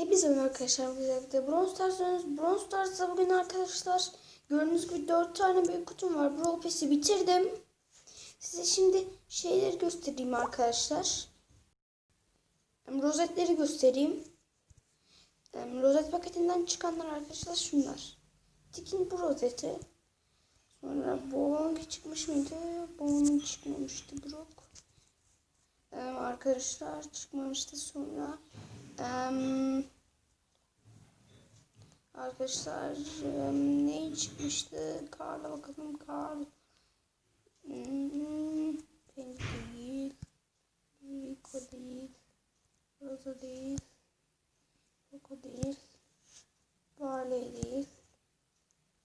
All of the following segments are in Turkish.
Hepinize merhaba arkadaşlar. Biz de Bronze Stars oynuyoruz. Bronze Stars'ta bugün arkadaşlar gördüğünüz gibi 4 tane büyük kutum var. Brawl Pass'i bitirdim. Size şimdi şeyleri göstereyim arkadaşlar. Rozetleri göstereyim. Rozet paketinden çıkanlar arkadaşlar şunlar. Tikin bu rozeti. Sonra Boğong çıkmış mıydı? Boğong çıkmamıştı Brock. Hem arkadaşlar çıkmamıştı sonra. Em, arkadaşlar em, ne çıkmıştı? Karla bakalım. Kar. Hmm, Pink değil. Rico değil. Rosa değil. Coco değil. Barley değil.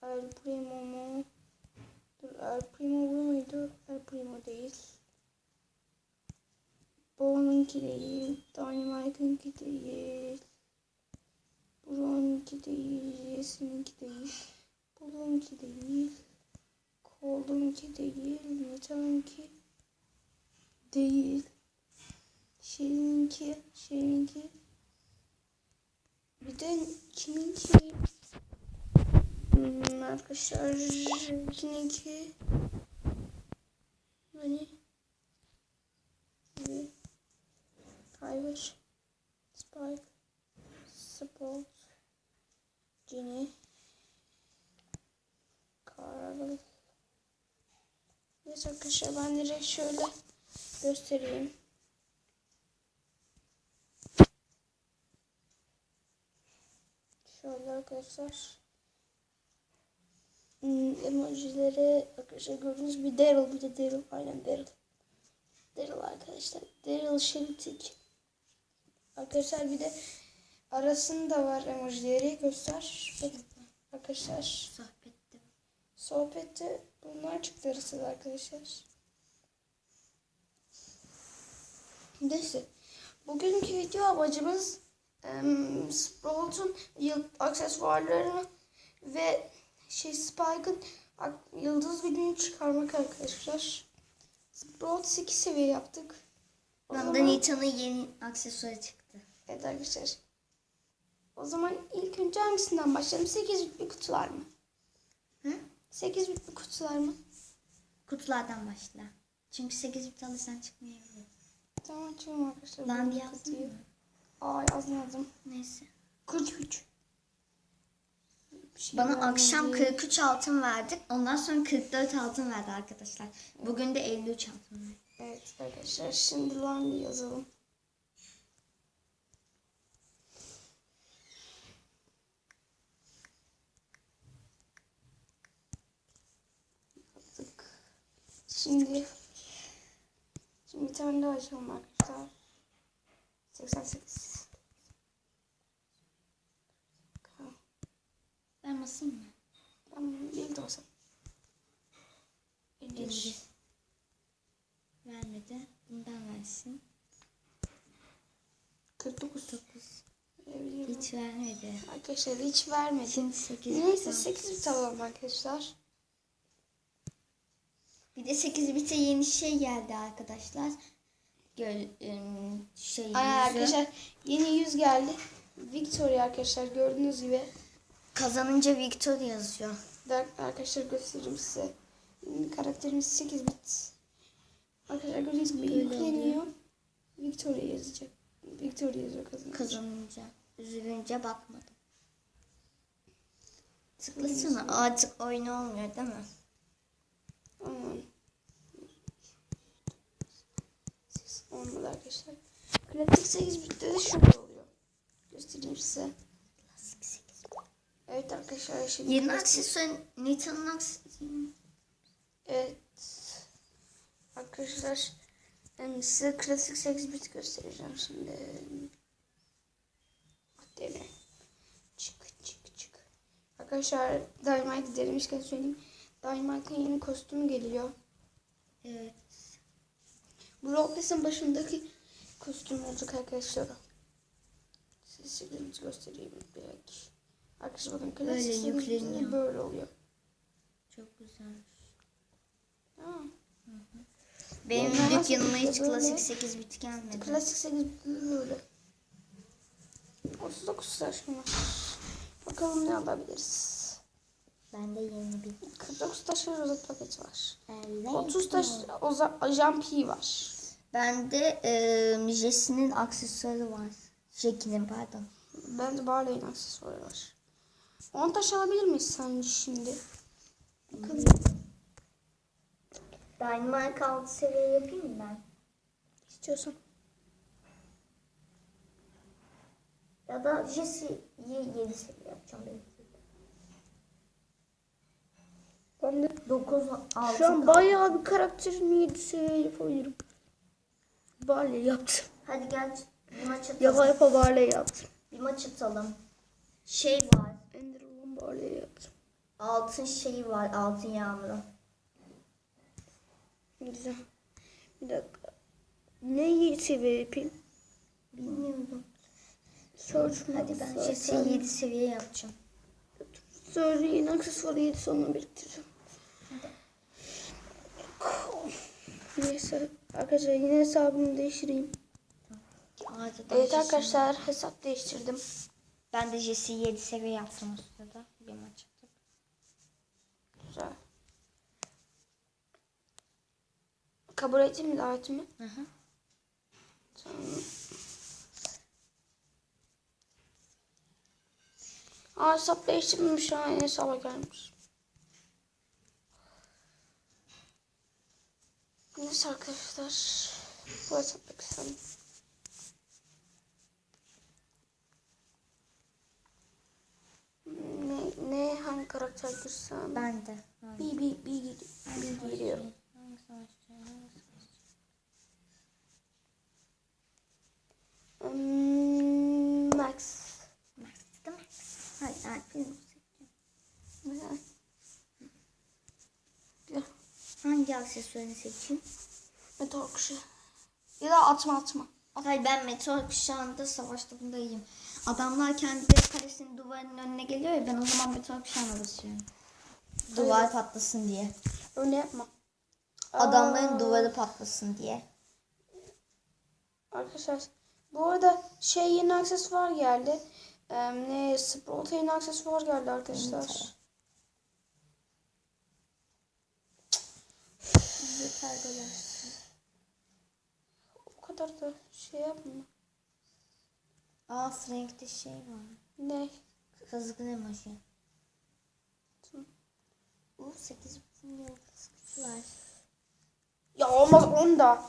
El Primo mu? Dur El Primo bu muydu? El Primo değil. Bowl'unki değil. Dynamite'ınki değil. Brown'unki değil. Yes'inki değil. Bull'unki değil. Cold'unki değil. Metal'unki değil. Şirin'inki. Şirin'inki. Bir de kiminki? Hmm, arkadaşlar kiminki? Hani? Ve Fiverr, Spike, Spot, Jenny, Carl. Neyse arkadaşlar ben direkt şöyle göstereyim. Şöyle arkadaşlar. Hmm, emojileri arkadaşlar gördüğünüz bir Daryl bir de Daryl aynen Daryl. Daryl arkadaşlar. Daryl Şelitik. Arkadaşlar bir de arasında var emojileri göster. Bakın arkadaşlar Sohbette. sohbette bunlar çıktı arasında arkadaşlar. Neyse. Bugünkü video amacımız um, Sprout'un aksesuarlarını ve şey Spike'ın yıldız gücünü çıkarmak arkadaşlar. Sprout 8 seviye yaptık. O Banda zaman- Nita'nın yeni aksesuarı çıktı. Evet arkadaşlar. O zaman ilk önce hangisinden başlayalım? 8 bitli kutular mı? Hı? 8 bitli kutular mı? Kutulardan başla. Çünkü 8 bit alırsan çıkmayabilir. Tamam açalım arkadaşlar. Bu bir mı? Aa yazmadım. Neyse. 43. Şey Bana vermedi. akşam 43 altın verdik. Ondan sonra 44 altın verdi arkadaşlar. Bugün de 53 altın verdi. Evet arkadaşlar şimdi lan yazalım. Yaptık. Şimdi şimdi bir tane daha açalım arkadaşlar. 88. Tamam. Ben basayım mı? Ben bir de. 50. 51. Vermedi. Bundan versin. 49. 9. Verebilirim. Hiç vermedi. Arkadaşlar hiç vermedi. Şimdi 8 Neyse 8 bit alalım arkadaşlar. Bir de 8 bite yeni şey geldi arkadaşlar. Göl, şey yüzü. arkadaşlar yeni yüz geldi. Victoria arkadaşlar gördüğünüz gibi. Kazanınca Victor yazıyor. Arkadaşlar göstereyim size. Karakterimiz 8 bit. Arkadaşlar gördüğünüz gibi yükleniyor. Victoria yazacak. Victoria yazıyor kazanınca. Kazanınca. Üzülünce bakmadım. Tıklasana. Artık oyun olmuyor değil mi? Aman. Olmadı arkadaşlar. Klasik 8 bitte de şöyle oluyor. Göstereyim size. Evet arkadaşlar şimdi Yeni aksesuar Nita'nın aksesuarı. Evet. Arkadaşlar em, size klasik 8 bit göstereceğim şimdi. Dene. Çık çık çık. Arkadaşlar Dynamite demişken söyleyeyim. Dynamite'ın yeni kostümü geliyor. Evet. Bu Rockets'in başındaki kostüm olacak arkadaşlar. Size göstereyim belki. Arkadaşlar bakın klasik Böyle 8 bitte de yükleniyor. böyle oluyor. Çok güzel. Tamam. Benim Bunlar dükkanıma hiç böyle? klasik 8 bit gelmedi. Klasik 8 bitte de böyle. 39 taşım var. Bakalım ne alabiliriz. Bende yeni bir 49 taş ve rozet paketi var. Evet. 30 taş P var. Bende e, Jesse'nin aksesuarı var. Jackie'nin pardon. Bende Barley'in aksesuarı var. 10 taş alabilir miyiz sence şimdi? Bakalım. Dynamite 6 seviye yapayım mı ben? İstiyorsan. Ya da Jesse'yi 7 seviye yapacağım belki. Ben de 9 6 şu an bayağı bir karakterimi 7 seviye yapabilirim. Barley yaptım. Hadi gel bir maç atalım. Yapa yapa Barley yaptım. Bir maç atalım. Şey var. Ender olan Barley yaptım. Altın şeyi var. Altın yağmuru. Güzel. Bir dakika. Ne 7 seviye yapayım? Bilmiyorum. Search Hadi ben Jesse'yi 7 seviye yapacağım. Söyleyeyim aksesuarı 7 sonuna biriktireceğim. Neyse arkadaşlar yine hesabımı değiştireyim. Hadi Evet arkadaşlar hesap değiştirdim. Ben de Jesse'yi 7 seviye yaptım o sırada. Bir maç attık. Güzel. Kabul ettin mi davetimi? Hı hı. Tamam. Aa hesap değiştirmemiş an yeni hesaba gelmiş. Neyse arkadaşlar. Bu hesapta kısalım. Ne, ne hangi karakter girsem? Ben de. Bir, bir, bir, bir, bir giriyorum. Hangi savaşçı? Hangi savaşçı? Hmm, Max. Max değil mi? Hayır, hayır. Film Güzel. Güzel. Hangi aksesuarını seçeyim? Meteor kuşu. Ya da atma atma. Hayır ben meteor kuşağında savaşta bunda iyiyim. Adamlar kendileri kalesinin duvarının önüne geliyor ya ben o zaman meteor kuşağına basıyorum. Duvar patlasın diye. Öyle yapma. Adamların Aa, duvarı patlasın diye. Arkadaşlar bu arada şey yeni aksesuar geldi. Ee, ne Sprout'a yeni aksesuar geldi arkadaşlar. Yeter böyle. O kadar da şey yapma. Aa Frank'te şey var. Ne? Kızgın emoji. Tamam. Bu 8 bütün yıldız gücü var. Ya olmaz 10 da.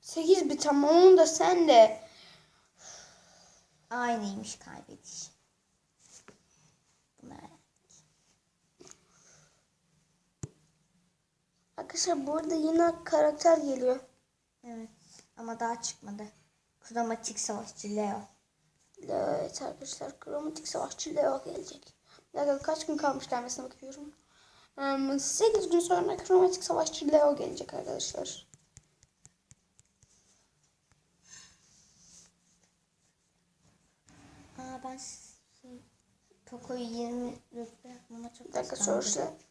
8 bit ama 10 da sen de. Aynıymış kaybediş. Arkadaşlar bu arada yine karakter geliyor. Evet. Ama daha çıkmadı. Kromatik savaşçı Leo. Evet arkadaşlar kromatik savaşçı Leo gelecek. Bir dakika kaç gün kalmış gelmesine bakıyorum. 8 gün sonra kromatik savaşçı Leo gelecek arkadaşlar. Aa ben şey, Poco'yu 20 rütbe yapmama çok Bir dakika kıskandım.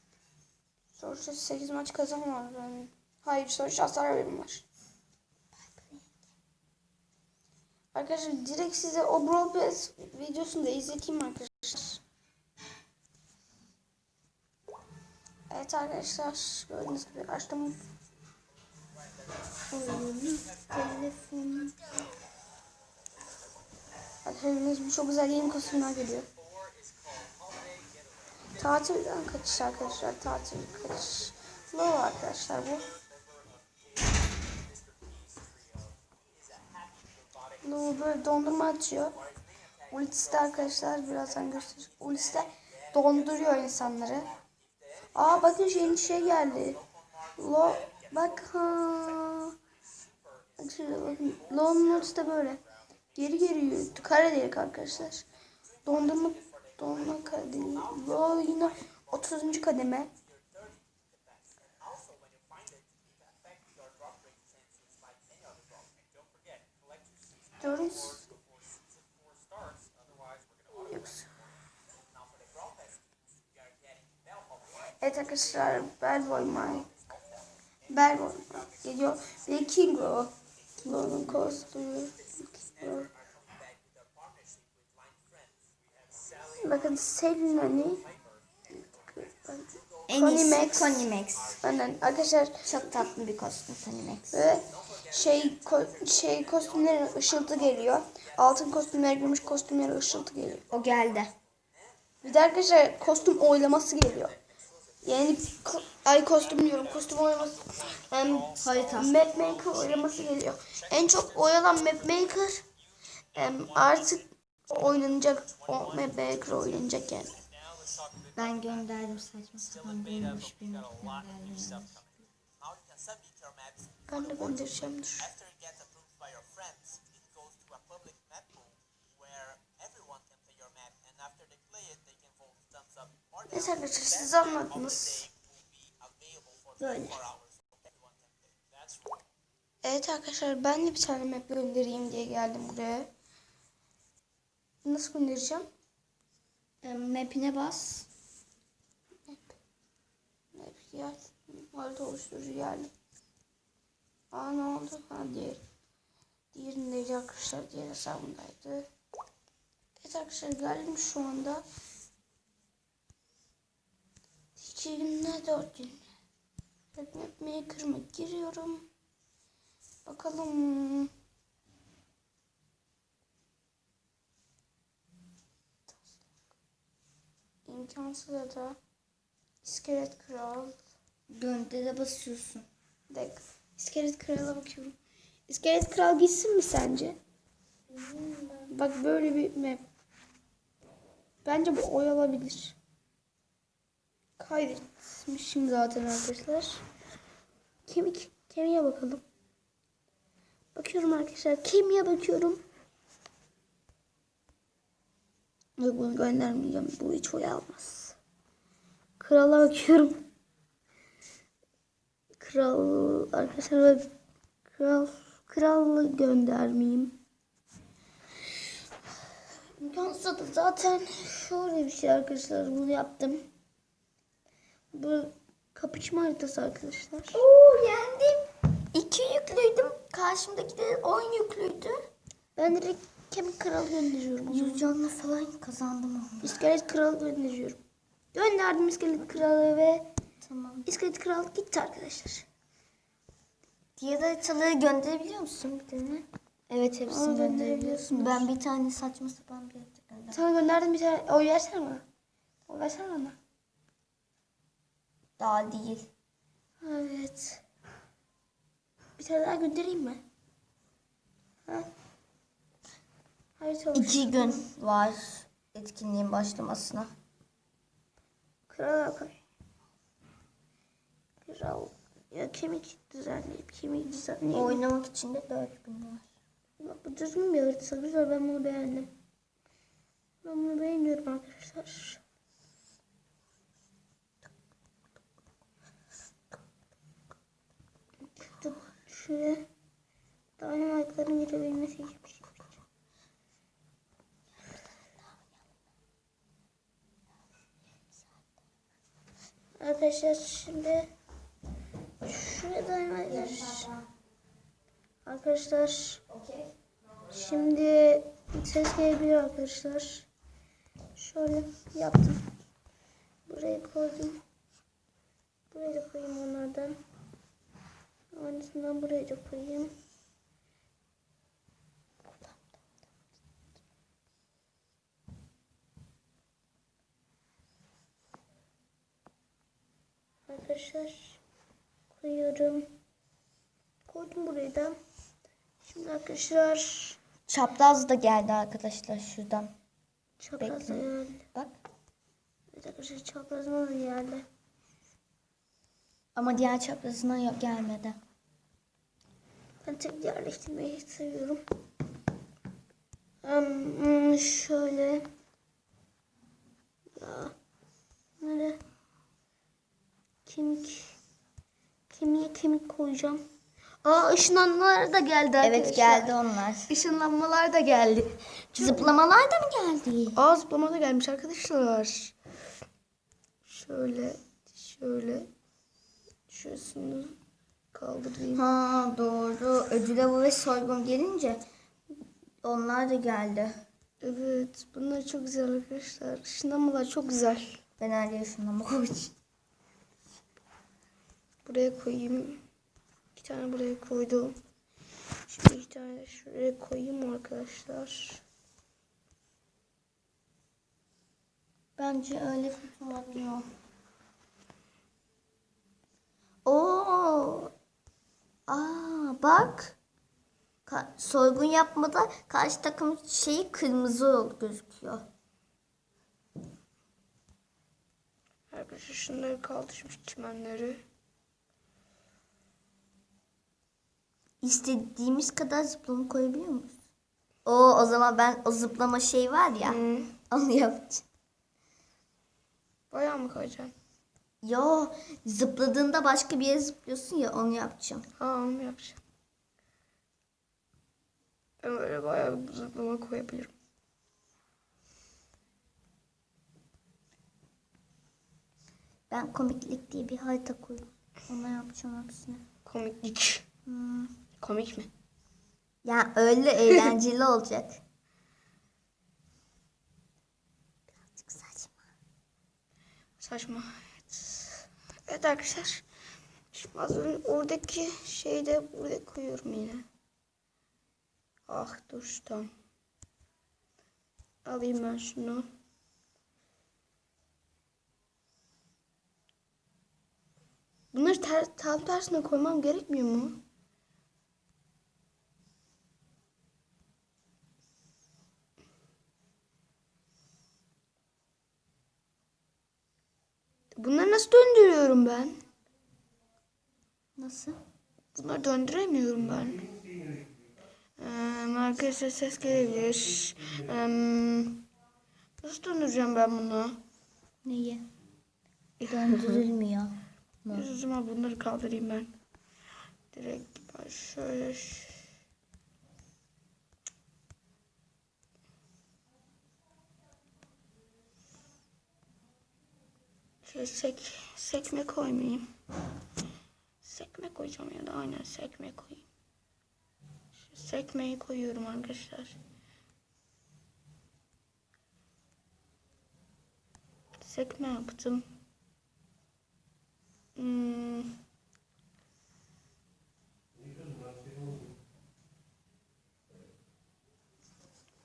Sonuçta. Sonuçta 8 maç kazan var. Yani. Hayır sonuçta hasar verim var. Arkadaşlar direkt size o Brawl Pass videosunu da izleteyim arkadaşlar. Evet arkadaşlar gördüğünüz gibi açtım. Oyunu telefonu. Arkadaşlar çok güzel yeni kostümler geliyor. Tatilden kaçış arkadaşlar. Tatil kaçış. Ne o arkadaşlar bu? Bu böyle dondurma açıyor. Ultisi de arkadaşlar birazdan göstereceğim. Ultisi de donduruyor insanları. Aa bakın şey yeni şey geldi. Lo bak ha. Şöyle bakın. Lo'nun ultisi de böyle. Geri geri yürüdü. Kare delik arkadaşlar. Dondurma kare delik. Lo yine 30. kademe. Evet arkadaşlar Bellboy Mike. Bellboy Mike geliyor. Ve Kingo. Lo'nun kostümü. Kingo. Bakın Selina'ni En iyisi Max. Connie Max. Aynen arkadaşlar Çok tatlı bir kostüm Connie Max. ve şey ko- şey kostümlerin ışıltı geliyor. Altın kostümler, gümüş kostümlere ışıltı geliyor. O geldi. Bir de arkadaşlar kostüm oylaması geliyor. Yani ay kostüm diyorum. Kostüm oylaması. Em, Harita. map maker oylaması geliyor. En çok oyalan map maker em, artık oynanacak. O maker oynanacak yani. Ben gönderdim saçma sapan değilmiş bir gönderdim. Ben de göndereceğim dur. Neyse arkadaşlar siz anladınız. Böyle. 24 hours. so Everyone can play. That's right. Evet arkadaşlar ben de bir tane map göndereyim diye geldim buraya. Nasıl göndereceğim? Ee, Map'ine bas. Map yer. Harita oluşturucu yerli. Aa ne oldu? Ha diğer. Diğerindeydi arkadaşlar. Diğer hesabındaydı. Evet arkadaşlar geldim şu anda. İki günde dört gün. Evet, Map Maker'ıma giriyorum. Bakalım. İmkansız da İskelet Kral. Göndere basıyorsun. Bir dakika. İskelet Kral'a bakıyorum. İskelet Kral gitsin mi sence? Bak böyle bir map. Bence bu oy olabilir. Kaydetmişim zaten arkadaşlar. Kemik. Kemiğe bakalım. Bakıyorum arkadaşlar. Kemiğe bakıyorum. Yok bunu göndermeyeceğim. Bu hiç oy almaz. Krala bakıyorum. Kral arkadaşlar kral kralı göndermeyeyim. İmkansız da zaten şöyle bir şey arkadaşlar bunu yaptım. Bu kapışma haritası arkadaşlar. Oo yendim. İki yüklüydüm. Karşımdaki de on yüklüydü. Ben direkt kemik kralı gönderiyorum. o zaman. Yüz canla falan kazandım onu. İskelet kralı gönderiyorum. Gönderdim iskelet kralı ve Tamam. iskelet kral gitti arkadaşlar. Diğer haritaları gönderebiliyor musun bir tane? Evet hepsini Aa, gönderebiliyorsun. Ben bir tane saçma sapan bir harita gönderdim. Sana gönderdim bir tane. Oy versene bana. Oy versene bana. Daha değil. Evet. Bir tane daha göndereyim mi? Ha? Olmuş. İki gün var etkinliğin başlamasına. Krala koy. Kral. Ya kemik düzenleyip kemik düzenleyip. Oynamak için de dört gün var. Bak bu düzgün bir harita. Güzel ben bunu beğendim. Ben bunu beğeniyorum arkadaşlar. Şuraya dynamite'ların girebilmesi için bir şey koyacağım. Arkadaşlar şimdi dynamite Arkadaşlar Şimdi ses gelebilir arkadaşlar. Şöyle yaptım. Buraya koydum. Buraya da koyayım onlardan. Aynısından buraya da koyayım. Arkadaşlar koyuyorum. Koydum buraya da. Şimdi arkadaşlar Çapraz da geldi arkadaşlar şuradan. çapraz geldi. Bak. Evet arkadaşlar çaprazıma da geldi. Ama diğer çaprazına yok gelmedi. Ben tek yerleştirmeyi seviyorum. Hmm, şöyle. Ya. Böyle. Kemik. Kemiğe kemik koyacağım. Aa ışınlanmalar da geldi arkadaşlar. Evet geldi onlar. Işınlanmalar da geldi. Zıplamalar da mı geldi? Aa zıplama da gelmiş arkadaşlar. Şöyle. Şöyle. Şurasını kaldırayım. Ha doğru. Ödül avı ve soygun gelince onlar da geldi. Evet bunlar çok güzel arkadaşlar. Işınlamalar çok güzel. Ben yaşında koç. Buraya koyayım. İki tane buraya koydum. Şimdi iki tane de şuraya koyayım arkadaşlar. Bence öyle tutulabiliyor. Oo. Aa bak. Ka- soygun yapmada karşı takım şeyi kırmızı gözüküyor. Arkadaşlar şunları kaldırmış çimenleri. İstediğimiz kadar zıplama koyabiliyor muyuz? Oo o zaman ben o zıplama şey var ya. Hı. Onu yapacağım. Bayağı mı koyacaksın? Yo zıpladığında başka bir yere zıplıyorsun ya onu yapacağım. Ha onu yapacağım? Ben böyle bayağı bir zıplama koyabilirim. Ben komiklik diye bir harita koydum. Ona yapacağım hepsini. Komiklik. Hmm. Komik mi? Ya öyle eğlenceli olacak. Birazcık saçma. Saçma. Evet. Evet arkadaşlar. Şimdi az önce oradaki şeyi de buraya koyuyorum yine. Ah dur tamam. Alayım ben şunu. Bunları ter, tam tersine koymam gerekmiyor mu? Bunları nasıl döndürüyorum ben? Nasıl? Bunları döndüremiyorum ben. Ee, arkadaşlar ses gelebilir. Ee, nasıl döndüreceğim ben bunu? Neyi? Döndürülmüyor. O zaman bunları kaldırayım ben. Direkt ben şöyle Şöyle sek, sekme koymayayım. Sekme koyacağım ya da aynen sekme koyayım. Sekmeyi koyuyorum arkadaşlar. Sekme yaptım. Hmm.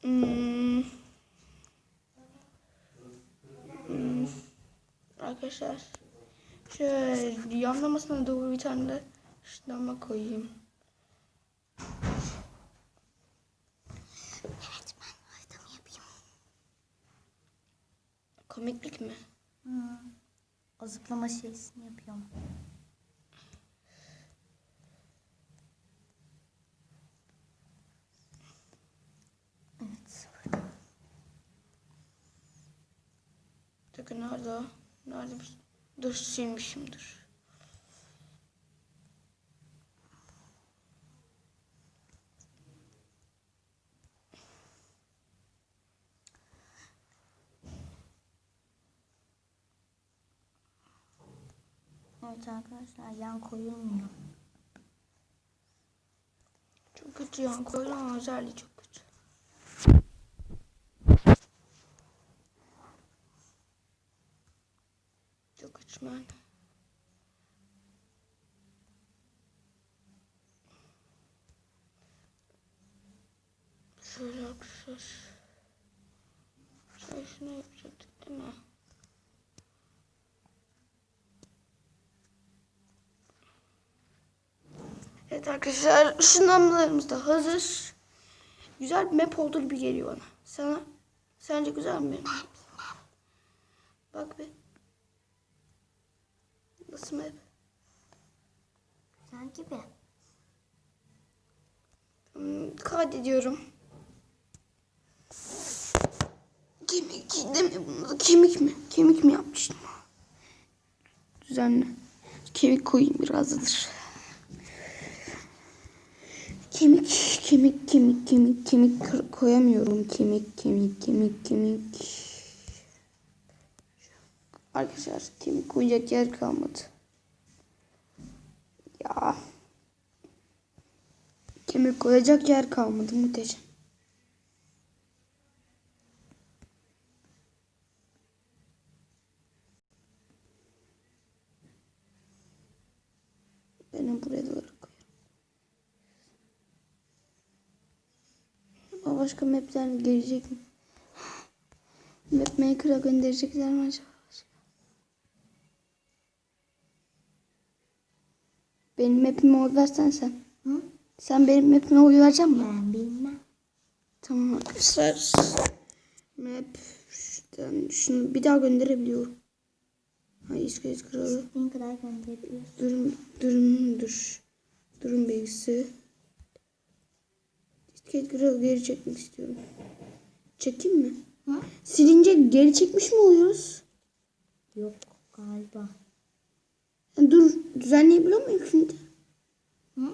Hmm. Arkadaşlar şöyle yanlamasına doğru bir tane de ışınlanma koyayım. Evet ben haritamı yapayım. Komiklik mi? Hmm. O zıplama şeysini yapıyorum. Evet. Bakın nerede o? Nerede? bir- Dur silmişimdir. Evet arkadaşlar yan koyulmuyor. Çok kötü ya. Koyulan özelliği çok açman. Şöyle arkadaşlar. Şöyle şunu yapacaktık değil mi? Evet arkadaşlar ışınlanmalarımız da hazır. Güzel bir map oldu gibi geliyor bana. Sana sence güzel mi? Bak bir. Nasıl map? Güzel gibi. Hmm, kaydediyorum. Kemik değil mi bunu kemik mi? Kemik mi yapmıştım? Düzenli. Kemik koyayım birazdır. Kemik, kemik, kemik, kemik, kemik koyamıyorum. Kemik, kemik, kemik, kemik. Arkadaşlar kemik koyacak yer kalmadı. Ya. Kemik koyacak yer kalmadı muhteşem. Benim buraya doğru koyarım. Başka mapler gelecek mi? Map Maker'a gönderecekler mi acaba? Benim map'ime oy versen sen. Hı? Sen benim map'ime oy verecek misin? Ben bilmem. Tamam arkadaşlar. Map şuradan şunu bir daha gönderebiliyorum. Ha iskelet kralı. İstediğin kadar gönderebiliyorsun. Durun durun dur. Durun bilgisi. İskelet kralı geri çekmek istiyorum. Çekeyim mi? Hı? Silince geri çekmiş mi oluyoruz? Yok galiba. Dur düzenleyebiliyor muyum şimdi? Hı?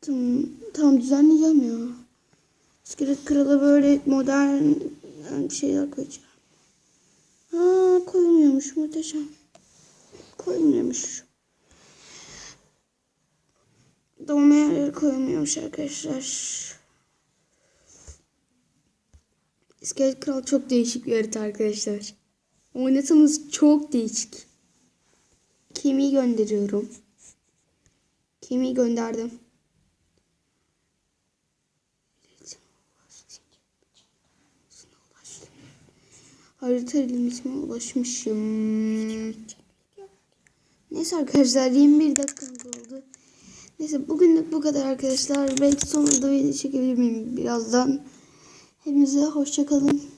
Tamam, tamam düzenleyeceğim ya. İskelet kralı böyle modern bir şeyler koyacağım. Ha koyulmuyormuş muhteşem. Koyulmuyormuş. Dolma yerleri koyulmuyormuş arkadaşlar. İskelet Kral çok değişik bir harita arkadaşlar. Oynatımız çok değişik. Kimi gönderiyorum? Kimi gönderdim? Harita limitime ulaşmışım. Neyse arkadaşlar 21 dakikamız oldu. Neyse bugünlük bu kadar arkadaşlar. Belki sonunda video çekebilir miyim birazdan. Hepinize hoşçakalın.